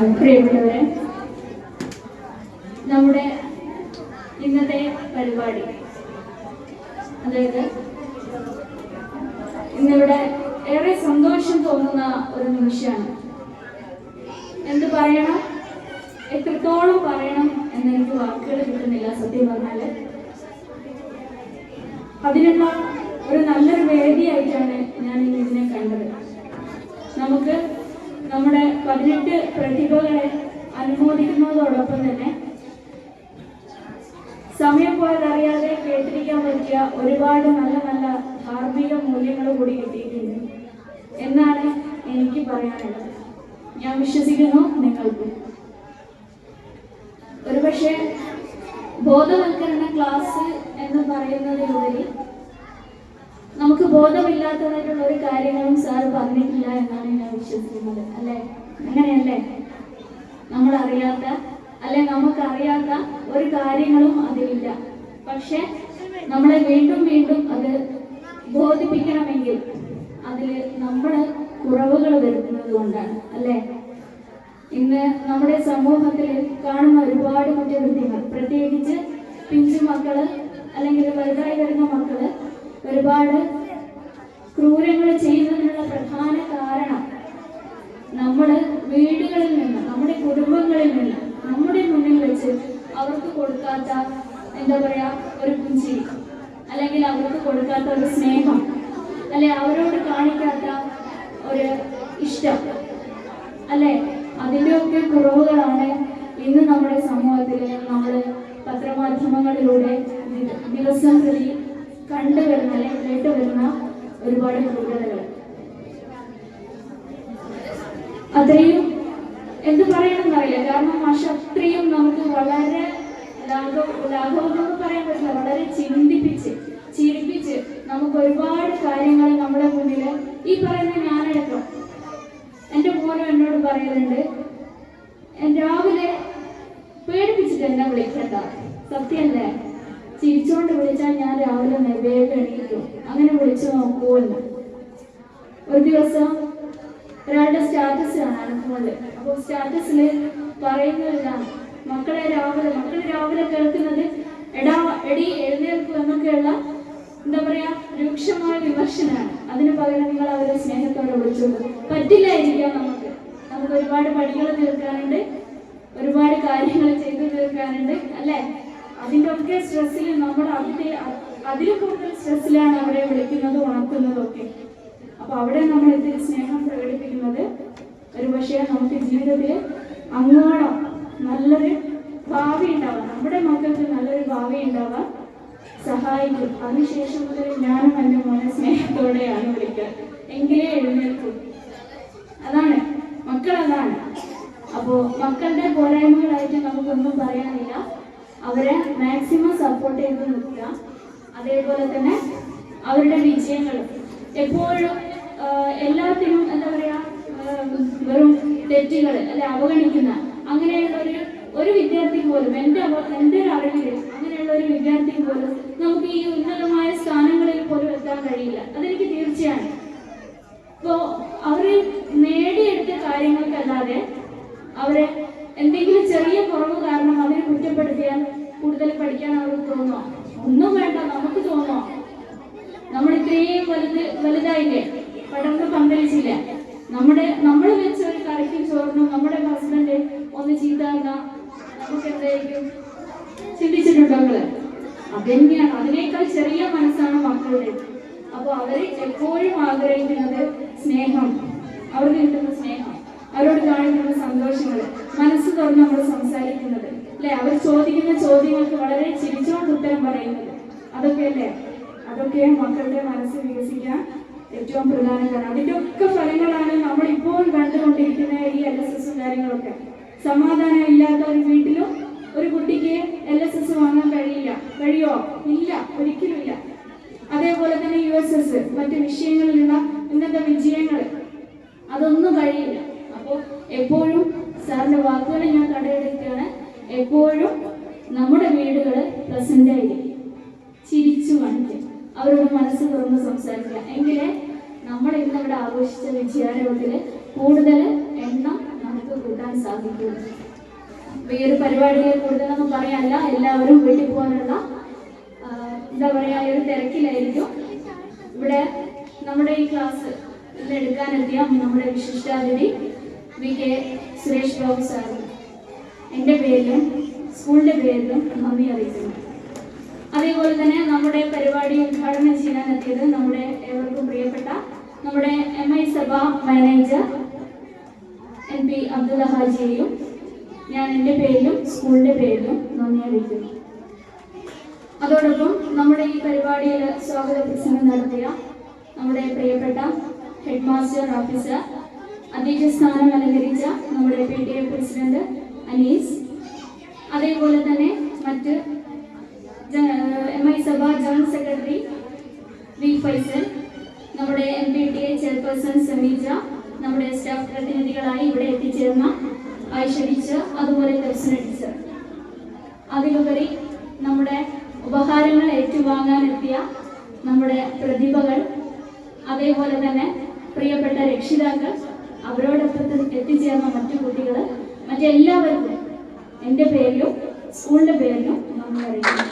പ്രിയപ്പെട്ടവരെ നമ്മുടെ ഇന്നത്തെ പരിപാടി. അതായത് ഇന്നിവിടെ ഏറെ സന്തോഷം തോന്നുന്ന ഒരു നിമിഷമാണ്. എന്ത് പറയണം? എത്രത്തോളം പറയണം എന്ന് എനിക്ക് വാക്കുകൾ കിട്ടുന്നില്ല സത്യം പറഞ്ഞാൽ. അതിനുള്ള ഒരു നല്ലൊരു വേദിയായിട്ടാണ് ഞാൻ ഇതിനെ കണ്ടത്. നമുക്ക് നമ്മുടെ പതിനെട്ട് പ്രതിഭകളെ അനുമോദിക്കുന്നതോടൊപ്പം തന്നെ സമയം പോയതറിയാതെ കേട്ടിരിക്കാൻ പറ്റിയ ഒരുപാട് നല്ല നല്ല ധാർമ്മിക മൂല്യങ്ങൾ കൂടി കിട്ടിയിട്ടുണ്ട്. എന്നാണ് എനിക്ക് പറയാനുള്ളത്. ഞാൻ വിശ്വസിക്കുന്നു നിങ്ങൾക്കും. ഒരുപക്ഷെ ബോധവൽക്കരണ ക്ലാസ് എന്ന് പറയുന്നതിലുപരി നമുക്ക് ബോധമില്ലാത്തതായിട്ടുള്ള ഒരു കാര്യങ്ങളും സാർ പറഞ്ഞിട്ടില്ല എന്നാണ് ഞാൻ വിശ്വസിക്കുന്നത് അല്ലെ? അങ്ങനെയല്ലേ? നമ്മൾ അറിയാത്ത അല്ലെ നമുക്കറിയാത്ത ഒരു കാര്യങ്ങളും അതിലില്ല. പക്ഷെ നമ്മളെ വീണ്ടും വീണ്ടും അത് ബോധിപ്പിക്കണമെങ്കിൽ അതിൽ നമ്മൾ കുറവുകൾ വരുത്തുന്നത് കൊണ്ടാണ് അല്ലെ? ഇന്ന് നമ്മുടെ സമൂഹത്തിൽ കാണുന്ന ഒരുപാട് കുറ്റകൃത്യങ്ങൾ. പ്രത്യേകിച്ച് പിഞ്ചു മക്കൾ അല്ലെങ്കിൽ വലുതായി വരുന്ന മക്കൾ ഒരുപാട് ക്രൂരങ്ങൾ ചെയ്യുന്നതിനുള്ള പ്രധാന കാരണം നമ്മൾ വീടുകളിൽ നിന്ന് നമ്മുടെ കുടുംബങ്ങളിൽ നിന്ന് നമ്മുടെ മുന്നിൽ വെച്ച് അവർക്ക് കൊടുക്കാത്ത എന്താ പറയാ ഒരു പുഞ്ചിരി അല്ലെങ്കിൽ അവർക്ക് കൊടുക്കാത്ത ഒരു സ്നേഹം അല്ലെ അവരോട് കാണിക്കാത്ത ഒരു ഇഷ്ടം അല്ലെ അതിന്റെയൊക്കെ കുറവുകളാണ് ഇന്ന് നമ്മുടെ സമൂഹത്തിൽ നമ്മൾ പത്രമാധ്യമങ്ങളിലൂടെ ദിവസം പ്രതി കണ്ടുവരുന്ന അല്ലെങ്കിൽ കേട്ടുവരുന്ന ഒരുപാട് ക്രൂരതകൾ അത്രയും എന്ത് പറയണമെന്ന് അറിയില്ല കാരണം മാഷ അത്രയും നമുക്ക് വളരെ ലാഘവ ലാഘവമെന്ന് പറയാൻ പറ്റില്ല. വളരെ ചിന്തിപ്പിച്ച് ചിരിപ്പിച്ച് നമുക്ക് ഒരുപാട് കാര്യങ്ങൾ നമ്മുടെ മുന്നിൽ ഈ പറയുന്ന ഞാനടക്കം. എന്റെ മോനും എന്നോട് പറയുന്നുണ്ട് "എൻ രാവിലെ പേടിപ്പിച്ചിട്ട് എന്നെ വിളിക്കണ്ട. സത്യല്ലേ ചിരിച്ചോണ്ട് വിളിച്ചാൽ ഞാൻ രാവിലെ വേഗം എണീക്കും. അങ്ങനെ വിളിച്ചു നോക്കുമല്ലോ ഒരു ദിവസം ഒരാളുടെ സ്റ്റാറ്റസ് കാണാൻ ഫോണിൽ അപ്പോൾ സ്റ്റാറ്റസിൽ പറയുന്നതെല്ലാം മക്കളെ രാവിലെ മക്കൾ രാവിലെ കേൾക്കുന്നത് എടാ എടി എഴുന്നേൽക്കും എന്നൊക്കെയുള്ള എന്താ പറയാ രൂക്ഷമായ വിമർശനമാണ്. അതിന് പകരം നിങ്ങൾ അവരെ സ്നേഹത്തോടെ വിളിച്ചോളൂ. പറ്റില്ലായിരിക്കാം നമുക്ക്. നമുക്ക് ഒരുപാട് പണികൾ തീർക്കാനുണ്ട്. ഒരുപാട് കാര്യങ്ങൾ ചെയ്തു തീർക്കാനുണ്ട്. അല്ലേ? അതിന്റെ ഒക്കെ സ്ട്രെസ്സിൽ നമ്മുടെ അതിന്റെ അതിലും കൂടുതൽ സ്ട്രെസ്സിലാണ് അവരെ വിളിക്കുന്നത് ഉണർത്തുന്നതും അപ്പൊ അവിടെ നമ്മൾ ഇതിൽ സ്നേഹം പ്രകടിപ്പിക്കുന്നത് ഒരു പക്ഷേ നമുക്ക് ജീവിതത്തിൽ അങ്ങോളം നല്ലൊരു ഭാവി ഉണ്ടാവാം. നമ്മുടെ മക്കൾക്ക് നല്ലൊരു ഭാവി ഉണ്ടാവാൻ സഹായിക്കും. അതിനുശേഷം മുതൽ ഞാനും എന്റെ മോനെ സ്നേഹത്തോടെയാണ് വിളിക്കുക. എങ്കിലേ എഴുന്നേൽക്കും. അതാണ്. മക്കൾ അതാണ് അപ്പോൾ മക്കളുടെ പോരായ്മകളായിട്ട് നമുക്കൊന്നും പറയാനില്ല. അവരെ മാക്സിമം സപ്പോർട്ട് ചെയ്ത് നിൽക്കുക. അതേപോലെ തന്നെ അവരുടെ വിജയങ്ങൾ. എപ്പോഴും എല്ലാത്തിനും എന്താ പറയാ വെറും തെറ്റുകൾ അല്ലെ അവഗണിക്കുന്ന അങ്ങനെയുള്ള ഒരു ഒരു വിദ്യാർത്ഥി പോലും എന്റെ എന്റെ ഒരു അറിവിൽ അങ്ങനെയുള്ള ഒരു വിദ്യാർത്ഥി പോലും നമുക്ക് ഈ ഉന്നതമായ സ്ഥാനങ്ങളിൽ പോലും എത്താൻ കഴിയില്ല. അതെനിക്ക് തീർച്ചയാണ്. ഇപ്പോ അവർ നേടിയെടുത്ത കാര്യങ്ങൾക്കല്ലാതെ അവരെ എന്തെങ്കിലും ചെറിയ കുറവ് കാരണം അവരെ കുറ്റപ്പെടുത്തിയാൽ കൂടുതൽ പഠിക്കാൻ അവർക്ക് തോന്നുമോ ഒന്നും വേണ്ട നമുക്ക് തോന്നുമോ നമ്മൾ ഇത്രയും വലുത് വലുതായില്ലേ? പടർന്ന് പന്തലിച്ചില്ല നമ്മുടെ നമ്മൾ വെച്ച ഒരു കറിക്കും ചോറിനും നമ്മുടെ ഹസ്ബൻഡ് ഒന്ന് ചീത്ത നമുക്ക് എന്തായിരിക്കും? ചിന്തിച്ചിട്ടുണ്ടോ നിങ്ങൾ? അതന്നെയാണ് അതിനേക്കാൾ ചെറിയ മനസ്സാണ് മക്കളുടെ. അപ്പോൾ അവർ എപ്പോഴും ആഗ്രഹിക്കുന്നത് സ്നേഹം. അവർക്ക് കിട്ടുന്ന സ്നേഹം. അവരോട് കാണിക്കുന്ന സന്തോഷങ്ങൾ. മനസ്സ് തുറന്ന് നമ്മൾ സംസാരിക്കുന്നത്. അല്ലെ? അവർ ചോദിക്കുന്ന ചോദ്യങ്ങൾക്ക് വളരെ ചിരിച്ചുകൊണ്ട് ഉത്തരം പറയുന്നത്. അതൊക്കെ അല്ലേ അതൊക്കെ മക്കളുടെ മനസ്സ് വികസിക്കാൻ ഏറ്റവും പ്രധാന കാരണം അതിന്റെ ഒക്കെ ഫലങ്ങളാണ് നമ്മൾ ഇപ്പോൾ കണ്ടുകൊണ്ടിരിക്കുന്ന ഈ എൽ എസ് എസും കാര്യങ്ങളൊക്കെ. സമാധാനം ഇല്ലാത്ത ഒരു വീട്ടിലും ഒരു കുട്ടിക്ക് എൽ എസ് എസ് വാങ്ങാൻ കഴിയില്ല. കഴിയോ? ഇല്ല. ഒരിക്കലുമില്ല അതേപോലെ തന്നെ യു എസ് എസ് മറ്റ് വിഷയങ്ങളിലുള്ള ഉന്നത വിജയങ്ങൾ അതൊന്നും കഴിയില്ല. അപ്പോൾ എപ്പോഴും സാറിന്റെ വാക്കുകളെ ഞാൻ കടയെടുക്കുകയാണ് എപ്പോഴും നമ്മുടെ വീടുകൾ പ്രസന്റ് ആയിരിക്കും ചിരിച്ചു കാണിക്കുക അവരോട് മനസ്സ് തുറന്ന് സംസാരിക്കുക. എങ്കിലേ നമ്മൾ ഇന്ന് ഇവിടെ ആഘോഷിച്ച വിജയാരവത്തിൽ കൂടുതൽ എണ്ണം നമുക്ക് കൂട്ടാൻ സാധിക്കും. ഈ ഒരു പരിപാടിയെ കൂടുതലൊന്നും പറയാനല്ല. എല്ലാവരും വീട്ടിൽ പോകാനുള്ള എന്താ പറയാ ഒരു തിരക്കിലായിരിക്കും. ഇവിടെ നമ്മുടെ ഈ ക്ലാസ് ഇന്ന് എടുക്കാനെത്തിയ നമ്മുടെ വിശിഷ്ടാതിഥി V K Suresh Babu sir എന്റെ പേരിലും സ്കൂളിന്റെ പേരിലും നന്ദി അറിയിക്കുന്നു. അതേപോലെ തന്നെ നമ്മുടെ പരിപാടി ഉദ്ഘാടനം ചെയ്യാനെത്തിയത് നമ്മുടെ ഏവർക്കും പ്രിയപ്പെട്ട നമ്മുടെ എം ഐ സഭ മാനേജർ എൻ പി അബ്ദുൽ ഹാജിയെയും ഞാൻ എന്റെ പേരിലും സ്കൂളിന്റെ പേരിലും നന്ദി അറിയിക്കുന്നു. അതോടൊപ്പം നമ്മുടെ ഈ പരിപാടിയിൽ സ്വാഗത പ്രസംഗം നടത്തിയ നമ്മുടെ പ്രിയപ്പെട്ട ഹെഡ് മാസ്റ്റർ ഓഫീസർ അധ്യക്ഷ സ്ഥാനം അലങ്കരിച്ച നമ്മുടെ P T A president Anees. അതേപോലെ തന്നെ മറ്റ് എം ഐ സഭ ജനറൽ സെക്രട്ടറി വി ഫൈസൽ നമ്മുടെ M P T A chairperson Sameeja നമ്മുടെ സ്റ്റാഫ് പ്രതിനിധികളായി ഇവിടെ എത്തിച്ചേർന്ന ആയിഷ ടീച്ചർ അതുപോലെ ദർശന ടീച്ചർ അതിലുപരി നമ്മുടെ ഉപഹാരങ്ങൾ ഏറ്റുവാങ്ങാനെത്തിയ നമ്മുടെ പ്രതിഭകൾ അതേപോലെ തന്നെ പ്രിയപ്പെട്ട രക്ഷിതാക്കൾ അവരോടൊപ്പം എത്തിച്ചേർന്ന മറ്റു കുട്ടികൾ മറ്റെല്ലാവർക്കും എന്റെ പേരിലും സ്കൂളിന്റെ പേരിലും നന്ദി അറിയിക്കുന്നു.